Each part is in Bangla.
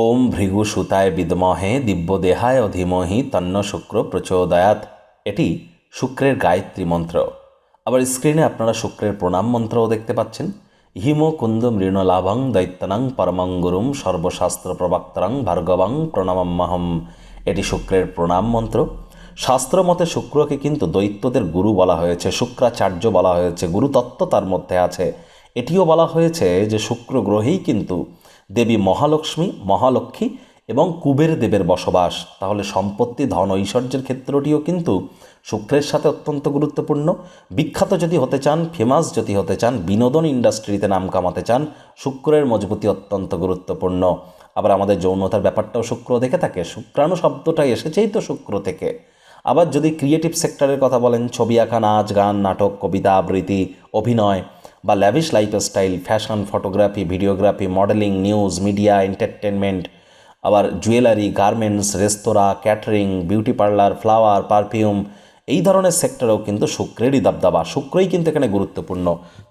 ওম ভৃগু সুতায় বিদ্মহে দিব্যদেহায় ধীমহি তন্ন শুক্র প্রচোদয়াত এটি শুক্রের গায়ত্রী মন্ত্র। আবার স্ক্রিনে আপনারা শুক্রের প্রণাম মন্ত্রও দেখতে পাচ্ছেন। হিম কুন্দ মৃণলাভং দৈত্যনাং পরমং সর্বশাস্ত্র প্রবক্তরং ভার্গবং প্রণামাম্যহম এটি শুক্রের প্রণাম মন্ত্র। শাস্ত্র মতে শুক্রকে কিন্তু দৈত্যদের গুরু বলা হয়েছে, শুক্রাচার্য বলা হয়েছে, গুরুতত্ত্ব তার মধ্যে আছে। এটিও বলা হয়েছে যে শুক্র গ্রহেই কিন্তু দেবী মহালক্ষ্মী মহালক্ষ্মী এবং কুবের দেবের বসবাস। তাহলে সম্পত্তি, ধন, ঐশ্বর্যের ক্ষেত্রটিও কিন্তু শুক্রের সাথে অত্যন্ত গুরুত্বপূর্ণ। বিখ্যাত যদি হতে চান, ফেমাস যদি হতে চান, বিনোদন ইন্ডাস্ট্রিতে নাম কামাতে চান, শুক্রের মজবুতি অত্যন্ত গুরুত্বপূর্ণ। আবার আমাদের যৌনতার ব্যাপারটাও শুক্র দেখে থাকে। শুক্রাণু শব্দটা এসেছেই তো শুক্র থেকে। আবার যদি ক্রিয়েটিভ সেক্টরের কথা বলেন, ছবি আঁকা, নাচ, গান, নাটক, কবিতা, আবৃত্তি, অভিনয় বা lavish lifestyle fashion photography videography modelling news media entertainment আবার jewellery garments restaurant catering beauty parlour flower perfume এই ধরনের সেক্টরেও কিন্তু শুক্রেরই দাবদাবা। শুক্রই কিন্তু এখানে গুরুত্বপূর্ণ।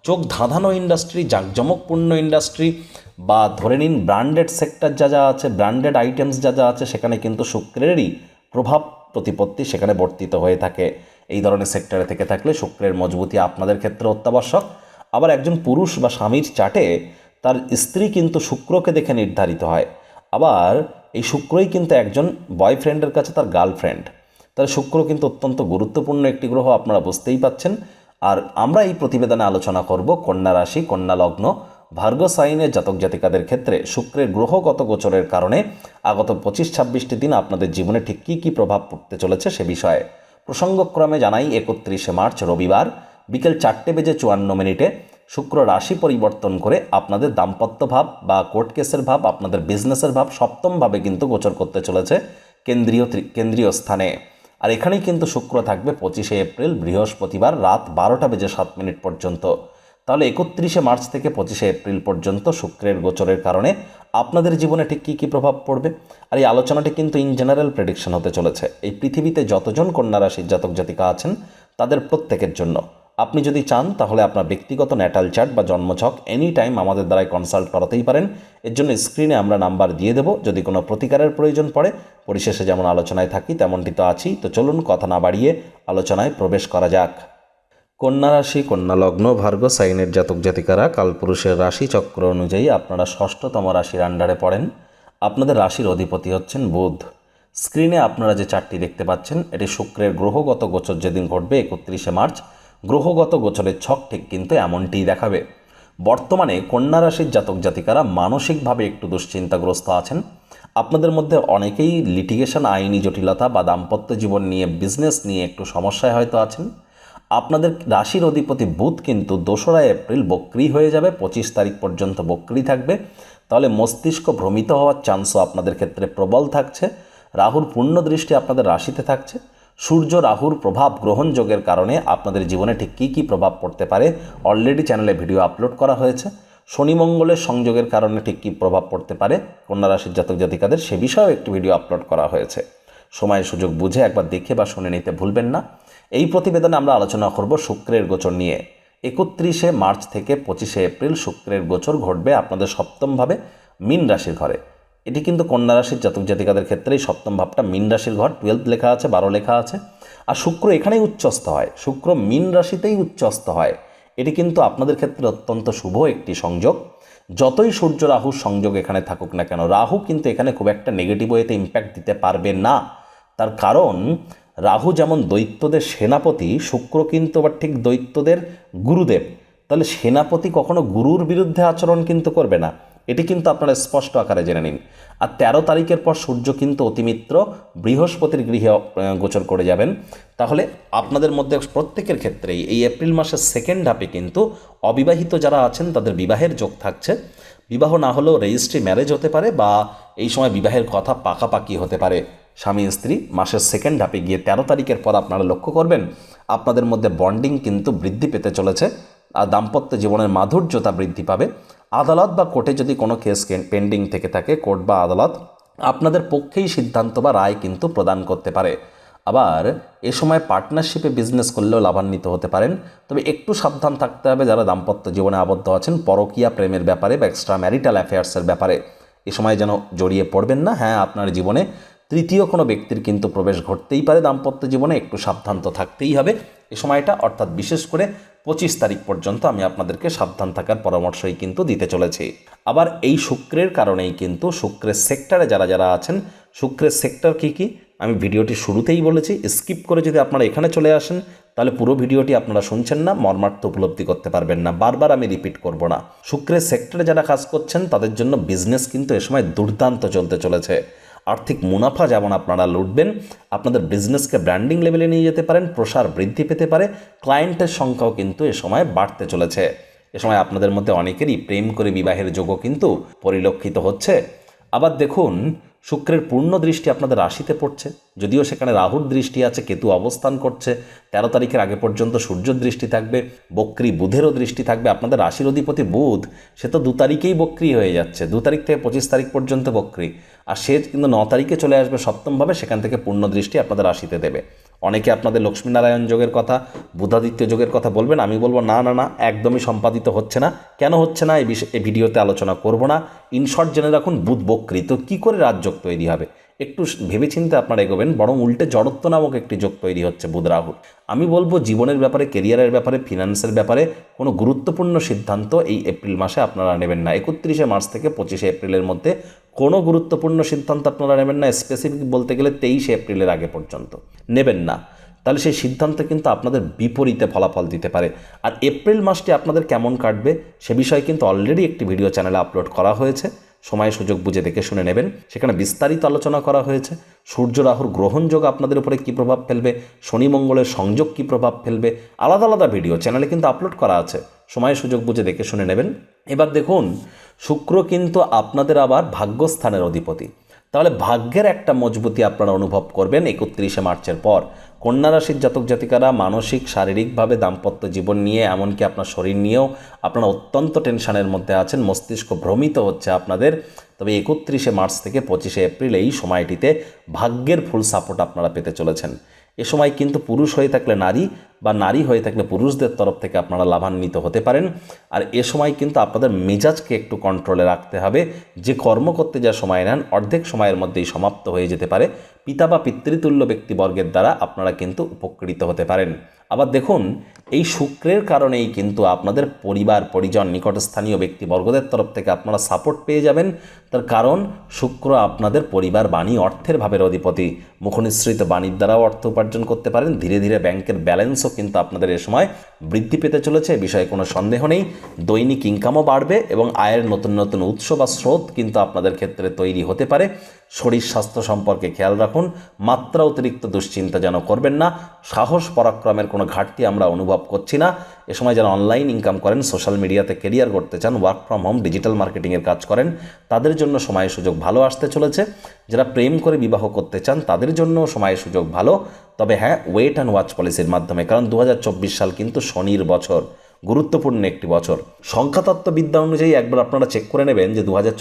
চোখ ধাঁধানো ইন্ডাস্ট্রি জাঁকজমকপূর্ণ ইন্ডাস্ট্রি বা ধরে নিন ব্র্যান্ডেড সেক্টর যা যা আছে ব্র্যান্ডেড আইটেমস যা যা আছে, সেখানে কিন্তু শুক্রেরই প্রভাব প্রতিপত্তি সেখানে বর্তিত হয়ে থাকে। এই ধরনের সেক্টরে থেকে থাকলে শুক্রের মজবুতি আপনাদের ক্ষেত্রে অত্যাবশ্যক। আবার একজন পুরুষ বা স্বামীর চাটে তার স্ত্রী কিন্তু শুক্রকে দেখে নির্ধারিত হয়। আবার এই শুক্রই কিন্তু একজন বয়ফ্রেন্ডের কাছে তার গার্লফ্রেন্ড। তাহলে শুক্র কিন্তু অত্যন্ত গুরুত্বপূর্ণ একটি গ্রহ, আপনারা বুঝতেই পাচ্ছেন। আর আমরা এই প্রতিবেদনে আলোচনা করব কন্যা রাশি, কন্যা লগ্ন ভার্গ সাইনের জাতক জাতিকাদের ক্ষেত্রে শুক্রের গ্রহগত গোচরের কারণে আগত পঁচিশ ছাব্বিশটি দিন আপনাদের জীবনে ঠিক কী কী প্রভাব পড়তে চলেছে সে বিষয়ে প্রসঙ্গক্রমে জানাই একত্রিশে মার্চ রবিবার। বিকেল চারটে বেজে চুয়ান্ন মিনিটে শুক্র রাশি পরিবর্তন করে আপনাদের দাম্পত্য ভাব বা কোর্ট কেসের ভাব, আপনাদের বিজনেসের ভাব সপ্তমভাবে কিন্তু গোচর করতে চলেছে কেন্দ্রীয় কেন্দ্রীয় স্থানে। আর এখানেই কিন্তু শুক্র থাকবে পঁচিশে এপ্রিল, বৃহস্পতিবার রাত বারোটা বেজে সাত মিনিট পর্যন্ত। তাহলে একত্রিশে মার্চ থেকে পঁচিশে এপ্রিল পর্যন্ত শুক্রের গোচরের কারণে আপনাদের জীবনে ঠিক কী কী প্রভাব পড়বে? আর এই আলোচনাটি কিন্তু ইন জেনারেল প্রেডিকশন হতে চলেছে। এই পৃথিবীতে যতজন কন্যা রাশির জাতক জাতিকা আছেন, তাদের প্রত্যেকের জন্য। আপনি যদি চান, তাহলে আপনার ব্যক্তিগত ন্যাটাল চার্ট বা জন্মছক এনি টাইম আমাদের দ্বারাই কনসাল্ট করাতেই পারেন। এর জন্য স্ক্রিনে আমরা নাম্বার দিয়ে দেবো। যদি কোনো প্রতিকারের প্রয়োজন পড়ে, পরিশেষে যেমন আলোচনায় থাকি, তেমনটি তো আছি তো চলুন কথা না বাড়িয়ে আলোচনায় প্রবেশ করা যাক। কন্যা রাশি, কন্যা লগ্ন, ভার্গ, সাইনের জাতক জাতিকারা, কালপুরুষের রাশি চক্র অনুযায়ী আপনারা ষষ্ঠতম রাশির আন্ডারে পড়েন। আপনাদের রাশির অধিপতি হচ্ছেন বুধ। স্ক্রিনে আপনারা যে চারটি দেখতে পাচ্ছেন, এটি শুক্রের গ্রহগত গোচর যেদিন ঘটবে একত্রিশে মার্চ। গ্রহগত গোচরের ছক ঠিক কিন্তু এমনটিই দেখাবে। বর্তমানে কন্যা রাশির জাতক জাতিকারা মানসিকভাবে একটু দুশ্চিন্তাগ্রস্ত আছেন। আপনাদের মধ্যে অনেকেই লিটিগেশন আইনি জটিলতা বা দাম্পত্য জীবন নিয়ে বিজনেস নিয়ে একটু সমস্যায় হয়তো আছেন। আপনাদের রাশির অধিপতি বুধ কিন্তু দোসরা এপ্রিল বক্রি হয়ে যাবে, পঁচিশ তারিখ পর্যন্ত বক্রি থাকবে। তাহলে মস্তিষ্ক ভ্রমিত হওয়ার চান্সও আপনাদের ক্ষেত্রে প্রবল থাকছে। রাহুর পূর্ণ দৃষ্টি আপনাদের রাশিতে থাকছে। সূর্য রাহুর প্রভাব গ্রহণযোগের কারণে আপনাদের জীবনে ঠিক কী কী প্রভাব পড়তে পারে অলরেডি চ্যানেলে ভিডিও আপলোড করা হয়েছে। শনি মঙ্গলের সংযোগের কারণে ঠিক কী প্রভাব পড়তে পারে কন্যা রাশির জাতক জাতিকাদের সে বিষয়েও একটি ভিডিও আপলোড করা হয়েছে। সময় সুযোগ বুঝে একবার দেখে বা শুনে নিতে ভুলবেন না। এই প্রতিবেদনে আমরা আলোচনা করব শুক্রের গোচর নিয়ে। একত্রিশে মার্চ থেকে পঁচিশে এপ্রিল শুক্রের গোচর ঘটবে আপনাদের সপ্তমভাবে মিন রাশির ঘরে। এটি কিন্তু কন্যা রাশির জাতক জাতিকাদের ক্ষেত্রে এই সপ্তম ভাবটা মিন রাশির ঘর টুয়েলভ লেখা আছে, বারো লেখা আছে। আর শুক্র এখানেই উচ্চস্থ হয়। শুক্র মিন রাশিতেই উচ্চস্থ হয়। এটি কিন্তু আপনাদের ক্ষেত্রে অত্যন্ত শুভ একটি সংযোগ। যতই সূর্য রাহুর সংযোগ এখানে থাকুক না কেন, রাহু কিন্তু এখানে খুব একটা নেগেটিভ ওয়েতে ইম্প্যাক্ট দিতে পারবে না। তার কারণ, রাহু যেমন দৈত্যদের সেনাপতি, শুক্র কিন্তু আবার ঠিক দৈত্যদের গুরুদেব। তাহলে সেনাপতি কখনো গুরুর বিরুদ্ধে আচরণ কিন্তু করবে না। এটি কিন্তু আপনারা স্পষ্ট আকারে জেনে নিন। আর তেরো তারিখের পর সূর্য কিন্তু অতিমিত্র বৃহস্পতির গৃহে গোচর করে যাবেন। তাহলে আপনাদের মধ্যে প্রত্যেকের ক্ষেত্রেই এই এপ্রিল মাসের সেকেন্ড হাফে কিন্তু অবিবাহিত যারা আছেন, তাদের বিবাহের যোগ থাকছে। বিবাহ না হলেও রেজিস্ট্রি ম্যারেজ হতে পারে বা এই সময় বিবাহের কথা পাকাপাকি হতে পারে। স্বামী, স্ত্রী মাসের সেকেন্ড হাফে গিয়ে তেরো তারিখের পর আপনারা লক্ষ্য করবেন, আপনাদের মধ্যে বন্ডিং কিন্তু বৃদ্ধি পেতে চলেছে। আর দাম্পত্য জীবনের মাধুর্যতা বৃদ্ধি পাবে। আদালত বা কোর্টে যদি কোনো কেস পেন্ডিং থেকে থাকে, কোর্ট বা আদালত আপনাদের পক্ষেই সিদ্ধান্ত বা রায় কিন্তু প্রদান করতে পারে। আবার এ সময় পার্টনারশিপে বিজনেস করলেও লাভান্বিত হতে পারেন। তবে একটু সাবধান থাকতে হবে যারা দাম্পত্য জীবনে আবদ্ধ আছেন, পরকীয়া প্রেমের ব্যাপারে বা এক্সট্রা ম্যারিটাল অ্যাফেয়ার্সের ব্যাপারে। এ সময় যেন জড়িয়ে পড়বেন না হ্যাঁ আপনার জীবনে তৃতীয় কোনো ব্যক্তির কিন্তু প্রবেশ ঘটতেই পারে। দাম্পত্য জীবনে একটু সাবধান তো থাকতেই হবে। এ সময়টা, অর্থাৎ বিশেষ করে পঁচিশ তারিখ পর্যন্ত আমি আপনাদেরকে সাবধান থাকার পরামর্শই কিন্তু দিতে চলেছি। আবার এই শুক্রের কারণেই কিন্তু শুক্রের সেক্টরে যারা যারা আছেন, শুক্রের সেক্টর কী কী? আমি ভিডিওটি শুরুতেই বলেছি, স্কিপ করে যদি আপনারা এখানে চলে আসেন, তাহলে পুরো ভিডিওটি আপনারা শুনছেন না, মর্মার্থ উপলব্ধি করতে পারবেন না, বারবার আমি রিপিট করব না। শুক্রের সেক্টরে যারা কাজ করছেন, তাদের জন্য বিজনেস কিন্তু এ সময় দুর্দান্ত চলতে চলেছে। আর্থিক মুনাফা যেমন আপনারা লুটবেন, আপনাদের বিজনেসকে ব্র্যান্ডিং লেভেলে নিয়ে যেতে পারেন, প্রসার বৃদ্ধি পেতে পারে ক্লায়েন্টের সংখ্যাও কিন্তু এ সময় বাড়তে চলেছে। এ সময় আপনাদের মধ্যে অনেকেরই প্রেম করে বিবাহের যোগও কিন্তু পরিলক্ষিত হচ্ছে। আবার দেখুন শুক্রের পূর্ণ দৃষ্টি আপনাদের রাশিতে পড়ছে, যদিও সেখানে রাহুর দৃষ্টি আছে, কেতু অবস্থান করছে, তেরো তারিখের আগে পর্যন্ত সূর্য দৃষ্টি থাকবে, বক্রি বুধেরও দৃষ্টি থাকবে, আপনাদের রাশির অধিপতি বুধ, সে তো দু তারিখেই বক্রি হয়ে যাচ্ছে, দু তারিখ থেকে পঁচিশ তারিখ পর্যন্ত বক্রি, আর সে কিন্তু ন তারিখে চলে আসবে সপ্তমভাবে, সেখান থেকে পূর্ণ দৃষ্টি আপনাদের রাশিতে দেবে। অনেকে আপনাদের লক্ষ্মীনারায়ণ যোগের কথা বুধাদিত্য যোগের কথা বলবেন, আমি বলব, না না না, একদমই সম্পাদিত হচ্ছে না। কেন হচ্ছে না? এই ভিডিওতে আলোচনা করব না। ইনশর্ট জেনে রাখুন বুধ বক্রি তো কী করে রাজযোগ তৈরি হবে? একটু ভেবেচিন্তে আপনারা এগোবেন, বরং উল্টে জড়ত্ব নামক একটি যোগ তৈরি হচ্ছে বুধ রাহুর। আমি বলব, জীবনের ব্যাপারে কেরিয়ারের ব্যাপারে, ফিনান্সের ব্যাপারে কোনো গুরুত্বপূর্ণ সিদ্ধান্ত এই এপ্রিল মাসে আপনারা নেবেন না। একত্রিশে মার্চ থেকে পঁচিশে এপ্রিলের মধ্যে কোনো গুরুত্বপূর্ণ সিদ্ধান্ত আপনারা নেবেন না স্পেসিফিক বলতে গেলে তেইশে এপ্রিলের আগে পর্যন্ত। নেবেন না। তাহলে সেই সিদ্ধান্ত কিন্তু আপনাদের বিপরীতে ফলাফল দিতে পারে। আর এপ্রিল মাসটি আপনাদের কেমন কাটবে, সে বিষয়ে কিন্তু অলরেডি একটি ভিডিও চ্যানেলে আপলোড করা হয়েছে। সময় সুযোগ বুঝে দেখে শুনে নেবেন। সেখানে বিস্তারিত আলোচনা করা হয়েছে। সূর্য রাহুর গ্রহণযোগ আপনাদের উপরে কী প্রভাব ফেলবে? শনি মঙ্গলের সংযোগ কী প্রভাব ফেলবে? আলাদা আলাদা ভিডিও, চ্যানেলে কিন্তু আপলোড করা আছে। সময় সুযোগ বুঝে দেখে শুনে নেবেন। এবার দেখুন, শুক্র কিন্তু আপনাদের আবার ভাগ্যস্থানের অধিপতি। তাহলে ভাগ্যের একটা মজবুতি আপনারা অনুভব করবেন একত্রিশে মার্চের পর। কন্যা রাশির জাতক জাতিকারা মানসিক, শারীরিকভাবে দাম্পত্য জীবন নিয়ে, এমনকি আপনার শরীর নিয়েও আপনারা অত্যন্ত টেনশনের মধ্যে আছেন, মস্তিষ্ক ভ্রমিত হচ্ছে আপনাদের। তবে একত্রিশে মার্চ থেকে পঁচিশে এপ্রিল এই সময়টিতে ভাগ্যের ফুল সাপোর্ট আপনারা পেতে চলেছেন। এ সময় কিন্তু পুরুষ হয়ে থাকলে নারী বা নারী হয়ে থাকলে পুরুষদের তরফ থেকে আপনারা লাভান্বিত হতে পারেন। আর এ সময় কিন্তু আপনাদের মেজাজকে একটু কন্ট্রোলে রাখতে হবে। যে কর্ম করতে যা সময় নেন, অর্ধেক সময়ের মধ্যেই সমাপ্ত হয়ে যেতে পারে। পিতা বা পিতৃতুল্য ব্যক্তিবর্গের দ্বারা আপনারা কিন্তু উপকৃত হতে পারেন। আবার দেখুন এই শুক্রের কারণেই কিন্তু আপনাদের পরিবার, পরিজন, নিকটস্থানীয় ব্যক্তিবর্গদের তরফ থেকে আপনারা সাপোর্ট পেয়ে যাবেন। তার কারণ, শুক্র আপনাদের পরিবার বাণী অর্থের ভাবের অধিপতি। মুখনিসৃত বাণীর দ্বারাও অর্থ উপার্জন করতে পারেন। ধীরে ধীরে ব্যাংকের ব্যালেন্সও কিন্তু আপনাদের এ সময় বৃদ্ধি পেতে চলেছে। বিষয়ে কোনো সন্দেহ নেই। দৈনিক ইনকামও বাড়বে এবং আয়ের নতুন নতুন উৎস বা স্রোত কিন্তু আপনাদের ক্ষেত্রে তৈরি হতে পারে। শরীর স্বাস্থ্য সম্পর্কে খেয়াল রাখুন, মাত্রা অতিরিক্ত দুশ্চিন্তা যেন করবেন না, সাহস পরাক্রমের কোনো ঘাটতি আমরা অনুভব করছি না। এ সময় যারা অনলাইন ইনকাম করেন সোশ্যাল মিডিয়াতে কেরিয়ার করতে চান ওয়ার্ক ফ্রম হোম ডিজিটাল মার্কেটিংয়ের কাজ করেন, তাদের জন্য সময় সুযোগ ভালো আসতে চলেছে। যারা প্রেম করে বিবাহ করতে চান, তাদের জন্য সময় সুযোগ ভালো। তবে হ্যাঁ ওয়েট অ্যান্ড ওয়াচ পলিসির মাধ্যমে, কারণ দু হাজার চব্বিশ সাল কিন্তু শনির বছর, গুরুত্বপূর্ণ একটি বছর। সংখ্যাতত্ত্ববিদ্যা অনুযায়ী একবার আপনারা চেক করে নেবেন যে দু হাজার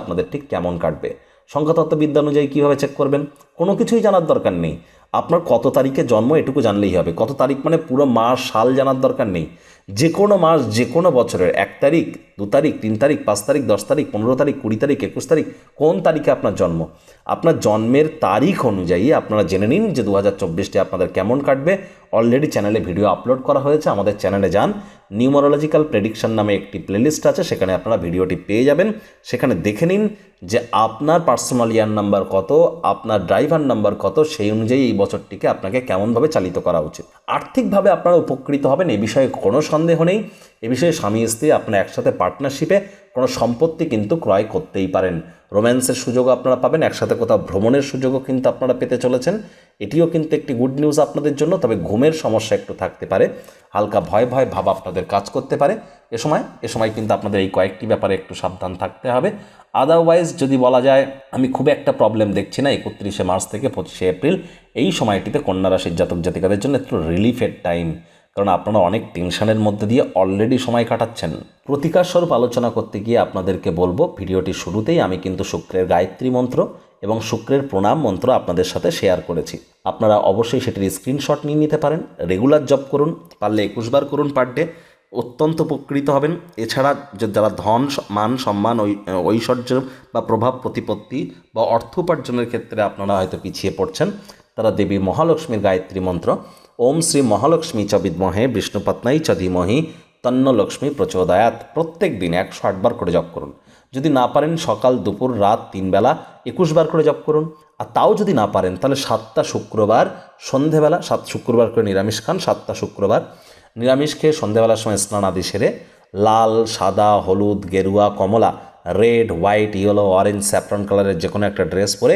আপনাদের ঠিক কেমন কাটবে। সংখ্যাতত্ত্ববিদ্যা অনুযায়ী কীভাবে চেক করবেন, কোনো কিছুই জানার দরকার নেই। আপনার কত তারিখে জন্ম এটুকু জানলেই হবে। কত তারিখ মানে পুরো মাস, সাল জানার দরকার নেই। যে কোনো মাস, যে কোনো বছরের, এক তারিখ, দু তারিখ, তিন তারিখ, পাঁচ তারিখ, দশ তারিখ, পনেরো তারিখ, কুড়ি তারিখ, একুশ তারিখ, কোন তারিখে আপনার জন্ম? আপনার জন্মের তারিখ অনুযায়ী আপনারা জেনে নিন যে দু হাজার চব্বিশটি আপনাদের কেমন কাটবে। অলরেডি চ্যানেলে ভিডিও আপলোড করা হয়েছে, আমাদের চ্যানেলে যান। নিউমারোলজিক্যাল প্রেডিকশন নামে একটি প্লেলিস্ট আছে, সেখানে আপনারা ভিডিওটি পেয়ে যাবেন। সেখানে দেখে নিন যে আপনার পার্সোনাল ইয়ার নাম্বার কত, আপনার ড্রাইভার নাম্বার কত, সেই অনুযায়ী এই বছরটিকে আপনাকে কেমনভাবে চালিত করা উচিত। আর্থিকভাবে আপনারা উপকৃত হবেন, এ বিষয়ে কোনো সন্দেহ নেই। এ বিষয়ে স্বামী, স্ত্রী আপনারা একসাথে পার্টনারশিপে কোনো সম্পত্তি কিন্তু ক্রয় করতেই পারেন। রোম্যান্সের সুযোগও আপনারা পাবেন, একসাথে কোথাও ভ্রমণের সুযোগও কিন্তু আপনারা পেতে চলেছেন। এটিও কিন্তু একটি গুড নিউজ আপনাদের জন্য, তবে ঘুমের সমস্যা একটু থাকতে পারে। হালকা ভয় ভয় ভাব আপনাদের কাজ করতে পারে। এ সময় এ সময় কিন্তু আপনাদের এই কয়েকটি ব্যাপারে একটু সাবধান থাকতে হবে। আদারওয়াইজ যদি বলা যায়, আমি খুব একটা প্রবলেম দেখছি না একত্রিশে মার্চ থেকে পঁচিশে এপ্রিল। এই সময়টিতে কন্যা রাশির জাতক জাতিকাদের জন্য একটু রিলিফের টাইম কারণ আপনারা অনেক টেনশনের মধ্যে দিয়ে অলরেডি সময় কাটাচ্ছেন। প্রতিকার স্বরূপ আলোচনা করতে গিয়ে আপনাদেরকে বলব, ভিডিওটি শুরুতেই আমি কিন্তু শুক্রের গায়ত্রী মন্ত্র এবং শুক্রের প্রণাম মন্ত্র আপনাদের সাথে শেয়ার করেছি। আপনারা অবশ্যই সেটির স্ক্রিনশট নিয়ে নিতে পারেন রেগুলার জব করুন, পারলে একুশ বার করুন পার ডে অত্যন্ত উপকৃত হবেন। এছাড়া যে যারা ধন, মান, সম্মান ঐশ্বর্য বা প্রভাব প্রতিপত্তি বা অর্থ উপার্জনের ক্ষেত্রে আপনারা হয়তো পিছিয়ে পড়ছেন, তারা দেবী মহালক্ষ্মীর গায়ত্রী মন্ত্র, ওম শ্রী মহালক্ষ্মী চ বিদ্মহে বিষ্ণুপত্নাই চ তন্ন লক্ষ্মী প্রচোদয়াত। প্রত্যেক দিন একশো আটবার করে জপ করুন। যদি না পারেন, সকাল, দুপুর, রাত, তিন বেলা একুশ বার করে জপ করুন। আর তাও যদি না পারেন, তাহলে সাতটা শুক্রবার সন্ধেবেলা, সাত শুক্রবার করে নিরামিষ খান, সাতটা শুক্রবার। নিরামিষ খেয়ে সন্ধেবেলার সময় স্নান আদি সেরে লাল, সাদা, হলুদ, গেরুয়া, কমলা, red, white, yellow, orange, saffron কালারের যে কোনো একটা ড্রেস পরে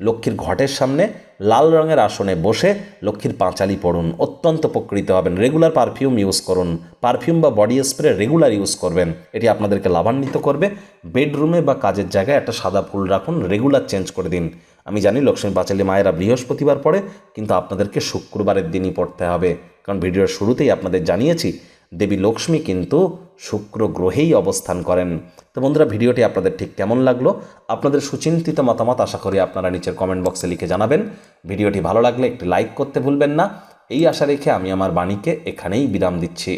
লক্ষ্মীর ঘটের সামনে লাল রঙের আসনে বসে লক্ষ্মীর পাঁচালি পড়ুন। অত্যন্ত উপকৃত হবেন। রেগুলার পারফিউম ইউজ করুন। পারফিউম বা বডি স্প্রে রেগুলার ইউজ করবেন। এটি আপনাদেরকে লাভান্বিত করবে। বেডরুমে বা কাজের জায়গায় একটা সাদা ফুল রাখুন। রেগুলার চেঞ্জ করে দিন। আমি জানি লক্ষ্মী পাঁচালী মায়েরা বৃহস্পতিবার পড়ে, কিন্তু আপনাদেরকে শুক্রবারের দিনই পড়তে হবে। কারণ ভিডিওর শুরুতেই আপনাদের জানিয়েছি দেবী লক্ষ্মী কিন্তু শুক্র গ্রহেই অবস্থান করেন। তো বন্ধুরা, ভিডিওটি আপনাদের ঠিক কেমন লাগল? আপনাদের সুচিন্তিত মতামত আশা করি আপনারা নিচের কমেন্ট বক্সে লিখে জানাবেন। ভিডিওটি ভালো লাগলে একটি লাইক করতে ভুলবেন না। এই আশা রেখে আমি আমার বাণীকে এখানেই বিরাম দিচ্ছি।